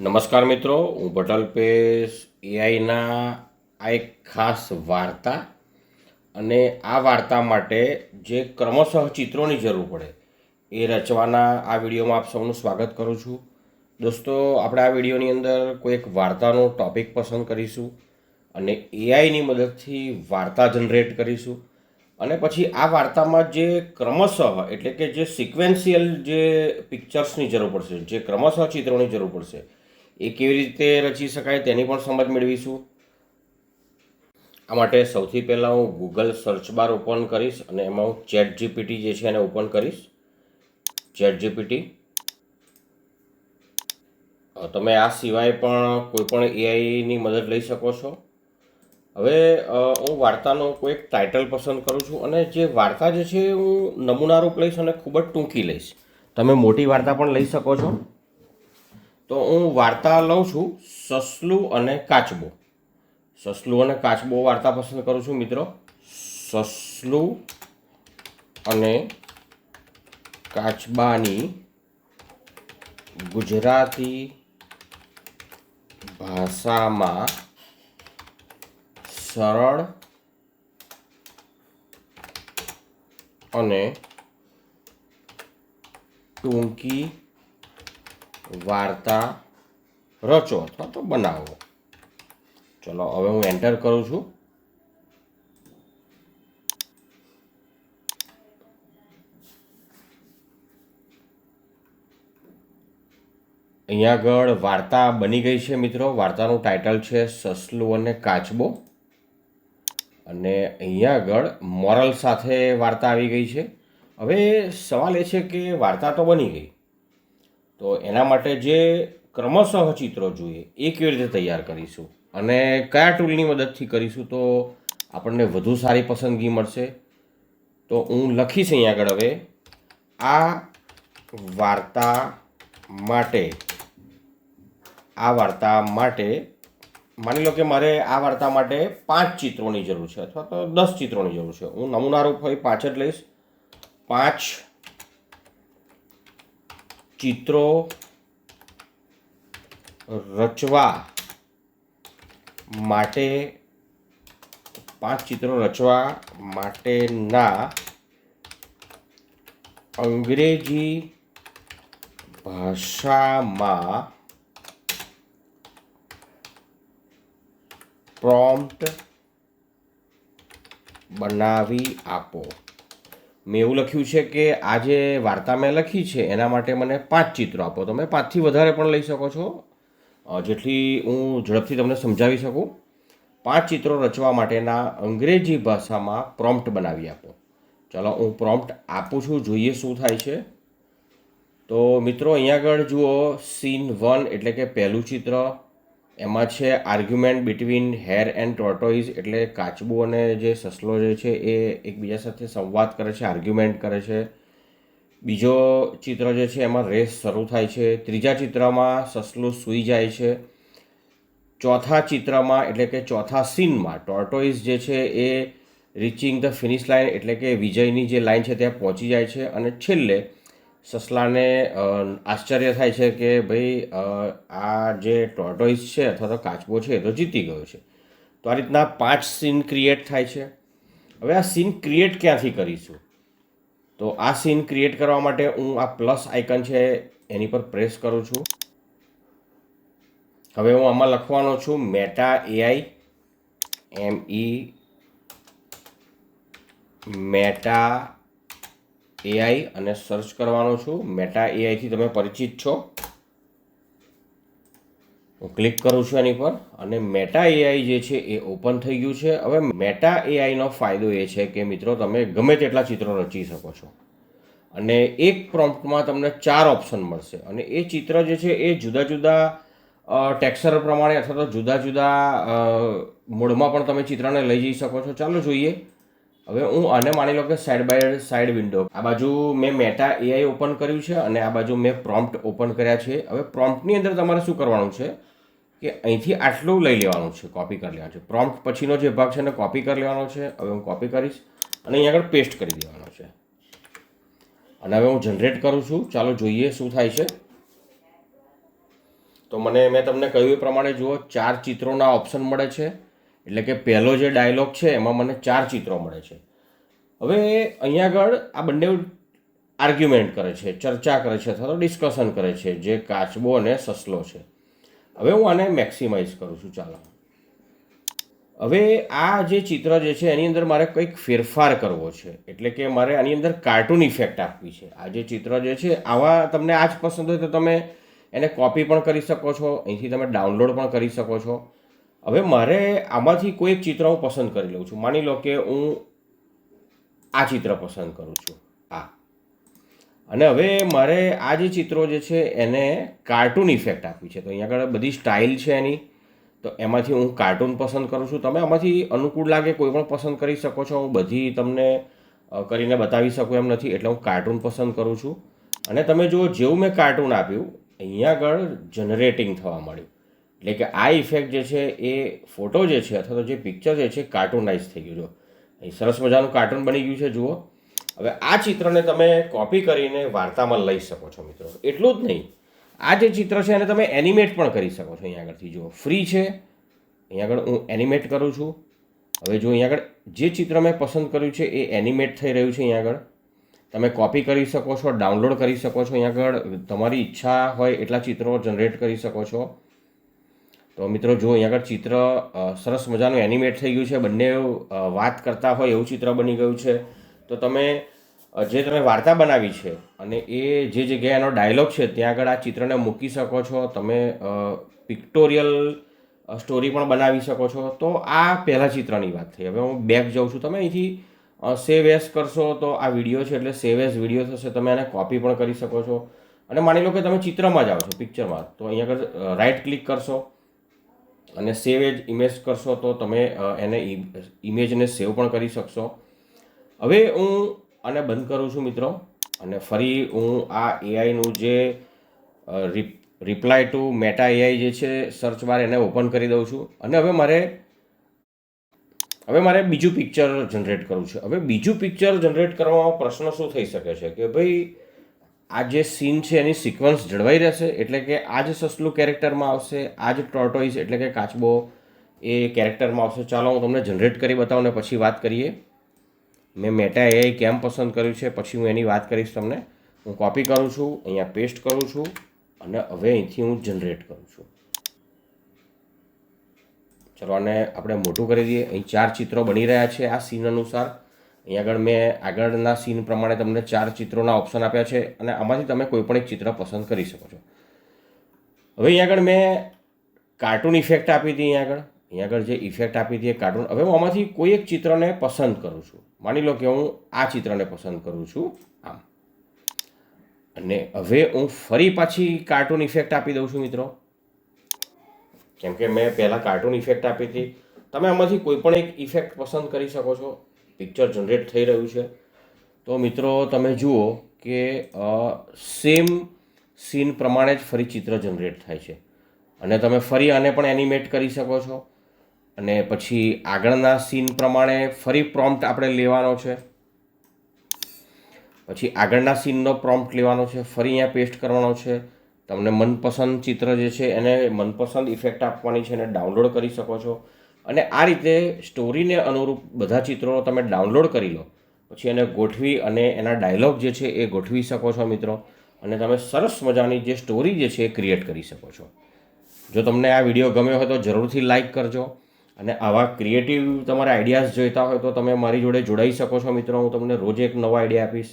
નમસ્કાર મિત્રો, હું ભટલ પેશ એઆઈના આ એક ખાસ વાર્તા અને આ વાર્તા માટે જે ક્રમશઃ ચિત્રોની જરૂર પડે એ રચવાના આ વિડીયોમાં આપ સૌનું સ્વાગત કરું છું. દોસ્તો, આપણે આ વિડીયોની અંદર કોઈ એક વાર્તાનો ટોપિક પસંદ કરીશું અને એઆઈની મદદથી વાર્તા જનરેટ કરીશું અને પછી આ વાર્તામાં જે ક્રમશઃ એટલે કે જે સિક્વેન્શિયલ જે પિક્ચર્સની જરૂર પડશે, જે ક્રમશઃ ચિત્રોની જરૂર પડશે એ કેવી રીતે રચી શકાય તેની પણ સમજ મેળવીશું. આ માટે સૌથી પહેલાં હું ગૂગલ સર્ચ બાર ઓપન કરીશ અને એમાં હું ચેટ જીપીટી જે છે એને ઓપન કરીશ. ચેટ જીપીટી તમે આ સિવાય પણ કોઈ પણ એઆઈની મદદ લઈ શકો છો. હવે હું વાર્તાનો કોઈ એક ટાઇટલ પસંદ કરું છું અને જે વાર્તા જે છે હું નમૂનારૂપ લઈશ અને ખૂબ જ ટૂંકી લઈશ. તમે મોટી વાર્તા પણ લઈ શકો છો. તો હું વાર્તા લઉં છું સસલું અને કાચબો. સસલું અને કાચબો વાર્તા પસંદ કરું છું મિત્રો. સસલું અને કાચબાની ગુજરાતી ભાષામાં સરળ અને ટૂંકી વાર્તા રચો અથવા તો બનાવો. ચલો, હવે હું એન્ટર કરું છું. અહીંયા આગળ વાર્તા બની ગઈ છે મિત્રો. વાર્તાનું ટાઇટલ છે સસલું અને કાચબો. અને અહીંયા આગળ મોરલ સાથે વાર્તા આવી ગઈ છે. હવે સવાલ એ છે કે વાર્તા તો બની ગઈ. તો એના માટે જે ક્રમશઃ ચિત્રો જોઈએ, એ કેવી રીતે તૈયાર કરીશું? અને કયા ટૂલની મદદથી કરીશું? તો આપણને વધુ સારી પસંદગી મળશે. તો હું લખીશ અહીંયા આગળ હવે, આ વાર્તા માટે, આ વાર્તા માટે, માની લો કે મારે આ વાર્તા માટે પાંચ ચિત્રોની જરૂર છે, અથવા તો દસ ચિત્રોની જરૂર છે. હું નમૂનારૂપ હોય પાંચ જ લઈશ. પાંચ ચિત્રો રચવા માટે પાંચ ચિત્રો રચવા માટેના અંગ્રેજી ભાષામાં પ્રોમ્પ્ટ બનાવી આપો. મેં એવું લખ્યું છે કે આ જે વાર્તા મેં લખી છે, એના માટે મને પાંચ ચિત્રો આપો. તમે પાંચથી વધારે પણ લઈ શકો છો. જેટલી હું ઝડપથી તમને સમજાવી શકું. પાંચ ચિત્રો રચવા માટેના અંગ્રેજી ભાષામાં પ્રોમ્પ્ટ બનાવી આપો. ચલો, હું પ્રોમ્પ્ટ આપું છું, જોઈએ શું થાય છે. તો મિત્રો, અહીંયા આગળ જુઓ સીન વન એટલે કે પહેલું ચિત્ર. એમાં છે argument between hare and tortoise એટલે કાચબો અને જે સસલો જે છે એ એકબીજા સાથે સંવાદ કરે છે આર્ગ્યુમેન્ટ કરે છે. બીજો ચિત્ર જે છે એમાં રેસ શરૂ થાય છે. ત્રીજા ચિત્રમાં સસલું સૂઈ જાય છે. ચોથા ચિત્રમાં એટલે કે ચોથા સીનમાં ટોર્ટોઇઝ જે છે એ રીચિંગ ધ ફિનિશ લાઇન એટલે કે વિજયની જે લાઇન છે ત્યાં પહોંચી જાય છે અને છેલ્લે સસલાને આશ્ચર્ય થાય છે કે ભાઈ આ જે ટોર્ટોઇસ છે અથવા તો કાચબો છે, એ તો જીતી ગયો છે. તો આ રીતના પાંચ સીન ક્રિએટ થાય છે. હવે આ સીન ક્રિએટ ક્યાંથી કરીશું? તો આ સીન ક્રિએટ કરવા માટે હું આ પ્લસ આઇકન છે, એની પર પ્રેસ કરું છું. હવે હું આમાં લખવાનો છું Meta AI M E Meta AI અને સર્ચ કરવાનો છું. મેટા એઆઈથી તમે પરિચિત છો. હું ક્લિક કરું છું એની પર. અને મેટા એઆઈ જે છે એ ઓપન થઈ ગયું છે. હવે મેટા એઆઈનો ફાયદો એ છે કે મિત્રો તમે ગમે તેટલા ચિત્રો રચી શકો છો. અને એક પ્રોમ્પ્ટમાં તમને ચાર ઓપ્શન મળશે. અને એ ચિત્ર જે છે એ જુદા જુદા ટેક્સચર પ્રમાણે અથવા તો જુદા જુદા મૂળમાં પણ તમે ચિત્રને લઈ જઈ શકો છો. ચાલો જોઈએ. હવે હું આને માની લો કે સાઈડ બાય સાઈડ વિન્ડો આ બાજુ મેં મેટા એઆઈ ઓપન કર્યું છે અને આ બાજુ મેં પ્રોમ્પ્ટ ઓપન કર્યા છે. હવે પ્રોમ્પ્ટની અંદર તમારે શું કરવાનું છે? કે અહીંથી આટલું લઈ લેવાનું છે કોપી કરી લેવાનું છે. પ્રોમ્પ્ટ પછીનો જે ભાગ છે એને કોપી કરી લેવાનો છે. હવે હું કોપી કરીશ અને અહીંયા આગળ પેસ્ટ કરી દેવાનો છે. અને હવે હું જનરેટ કરું છું. ચાલો જોઈએ શું થાય છે. તો મને, મેં તમને કહ્યું એ પ્રમાણે જુઓ, ચાર ચિત્રોના ઓપ્શન મળે છે. એટલે કે પહેલો જે ડાયલોગ છે, એમાં મને ચાર ચિત્રો મળે છે. હવે અહીંયા આગળ આ બંને આર્ગ્યુમેન્ટ કરે છે, ચર્ચા કરે છે, અથવા તો ડિસ્કશન કરે છે, જે કાચબો અને સસલો છે. હવે હું આને મેક્સિમાઇઝ કરું છું, ચાલો. હવે આ જે ચિત્ર જે છે, એની અંદર મારે કંઈક ફેરફાર કરવો છે. એટલે કે મારે આની અંદર કાર્ટૂન ઇફેક્ટ આપવી છે. આ જે ચિત્ર જે છે, આવા તમને આ જ પસંદ હોય તો તમે એને કોપી પણ કરી શકો છો. અહીંથી તમે ડાઉનલોડ પણ કરી શકો છો. હવે મારે આમાંથી કોઈ એક ચિત્ર હું પસંદ કરી લઉં છું. માની લો કે હું આ ચિત્ર પસંદ કરું છું. આ. અને હવે મારે આ જે ચિત્રો જે છે એને કાર્ટૂન ઇફેક્ટ આપવી છે. તો અહીંયા આગળ બધી સ્ટાઇલ છે એની. તો એમાંથી હું કાર્ટૂન પસંદ કરું છું. તમે આમાંથી અનુકૂળ લાગે કોઈ પણ પસંદ કરી શકો છો. હું બધી તમને કરીને બતાવી શકું એમ નથી. એટલે હું કાર્ટૂન પસંદ કરું છું. અને તમે જુઓ, જેવું મેં કાર્ટૂન આપ્યું, અહીંયા આગળ જનરેટિંગ થવા માંડ્યું. એટલે કે આ ઇફેક્ટ જે છે એ ફોટો જે છે અથવા તો જે પિક્ચર જે છે કાર્ટૂનાઇઝ થઈ ગયું. જો અહીં સરસ મજાનું કાર્ટૂન બની ગયું છે, જુઓ. હવે આ ચિત્રને તમે કોપી કરીને વાર્તામાં લઈ શકો છો, મિત્રો. એટલું જ નહીં. આ જે ચિત્ર છે એને તમે એનિમેટ પણ કરી શકો છો અહીંયા આગળથી, જુઓ. ફ્રી છે. અહીંયા આગળ હું એનિમેટ કરું છું. હવે જો અહીંયા આગળ જે ચિત્ર મેં પસંદ કર્યું છે એ એનિમેટ થઈ રહ્યું છે અહીંયા આગળ. તમે કોપી કરી શકો છો ડાઉનલોડ કરી શકો છો અહીંયા આગળ. તમારી ઈચ્છા હોય એટલા ચિત્રો જનરેટ કરી શકો છો. તો મિત્રો, જો અહીંયા આગળ ચિત્ર સરસ મજાનું એનિમેટ થઈ ગયું છે, બંને વાત કરતા હોય એવું ચિત્ર બની ગયું છે, તો તમે જે તમે વાર્તા બનાવી છે અને એ જે જગ્યાએ એનો ડાયલોગ છે, ત્યાં આગળ આ ચિત્રને મૂકી શકો છો, તમે પિક્ટોરિયલ સ્ટોરી પણ બનાવી શકો છો, તો આ પહેલાં ચિત્રની વાત થઈ. હવે હું બેક જાઉં છું. તમે અહીંથી સેવ એસ કરશો તો આ વીડિયો છે એટલે સેવ એસ વીડિયો થશે. તમે એને કોપી પણ કરી શકો છો. અને માની લો કે તમે ચિત્રમાં જાઓ છો પિક્ચરમાં તો અહીંયા આગળ રાઈટ ક્લિક કરશો. અને સેવ એજ ઇમેજ કરશો તો તમે એને ઇમેજને સેવ પણ કરી શકશો. હવે હું આને બંધ કરું છું મિત્રો, અને ફરી હું આ એઆઈનું જે રિપ્લાય ટુ મેટા એઆઈ જે છે સર્ચ બાર એને ઓપન કરી દઉં છું. અને હવે મારે હવે મારે બીજું પિક્ચર જનરેટ કરવું છે. હવે બીજું પિક્ચર જનરેટ કરવામાં પ્રશ્ન શું થઈ શકે છે? કે ભાઈ આ જે સીન છે એની સિક્વન્સ જળવાઈ રહેશે, એટલે કે આ જ સસલું કેરેક્ટરમાં આવશે, આ જ ટોર્ટોઇઝ એટલે કે કાચબો, એ કેરેક્ટરમાં આવશે. ચાલો, હું તમને જનરેટ કરી બતાવું ને પછી વાત કરીએ. મેં મેટા એઆઈ કેમ પસંદ કર્યું છે, પછી હું એની વાત કરીશ તમને. હું કોપી કરું છું, અહીંયા પેસ્ટ કરું છું, અને હવે અહીંથી હું જનરેટ કરું છું. ચલો, આને આપણે મોટું કરી દઈએ. અહીં ચાર ચિત્રો બની રહ્યા છે આ સીન અનુસાર. અહીં આગળ મેં આગળના સીન પ્રમાણે તમને ચાર ચિત્રોના ઓપ્શન આપ્યા છે અને આમાંથી તમે કોઈ પણ એક ચિત્ર પસંદ કરી શકો છો. હવે અહીં આગળ મેં કાર્ટૂન ઇફેક્ટ આપી હતી અહીં આગળ. અહીંયા આગળ જે ઇફેક્ટ આપી હતી એ કાર્ટૂન હવે હું આમાંથી કોઈ એક ચિત્રને પસંદ કરું છું. માની લો કે હું આ ચિત્રને પસંદ કરું છું. આમ. અને હવે હું ફરી પાછી કાર્ટૂન ઇફેક્ટ આપી દઉં છું મિત્રો. કેમ કે મેં પહેલાં કાર્ટૂન ઇફેક્ટ આપી હતી. તમે આમાંથી કોઈ પણ એક ઇફેક્ટ પસંદ કરી શકો છો. પિક્ચર જનરેટ થઈ રહ્યું છે. તો મિત્રો, તમે જુઓ કે સેમ સીન પ્રમાણે જ ફરી ચિત્ર જનરેટ થાય છે. અને તમે ફરી આને પણ એનિમેટ કરી શકો છો. અને પછી આગળના સીન પ્રમાણે ફરી પ્રોમ્પ્ટ આપણે લેવાનો છે. પછી આગળના સીનનો પ્રોમ્પ્ટ લેવાનો છે. ફરી અહીંયા પેસ્ટ કરવાનો છે. તમને મનપસંદ ચિત્ર જે છે એને મનપસંદ ઇફેક્ટ આપવાની છે એને ડાઉનલોડ કરી શકો છો. અને આ રીતે સ્ટોરીને અનુરૂપ બધા ચિત્રો તમે ડાઉનલોડ કરી લો. પછી એને ગોઠવી અને એના ડાયલોગ જે છે એ ગોઠવી શકો છો મિત્રો. અને તમે સરસ મજાની જે સ્ટોરી જે છે એ ક્રિએટ કરી શકો છો. જો તમને આ વીડિયો ગમ્યો હોય તો જરૂરથી લાઇક કરજો. અને આવા ક્રિએટિવ તમારા આઈડિયાઝ જોઈતા હોય તો તમે મારી જોડે જોડાઈ શકો છો મિત્રો. હું તમને રોજ એક નવો આઈડિયા આપીશ.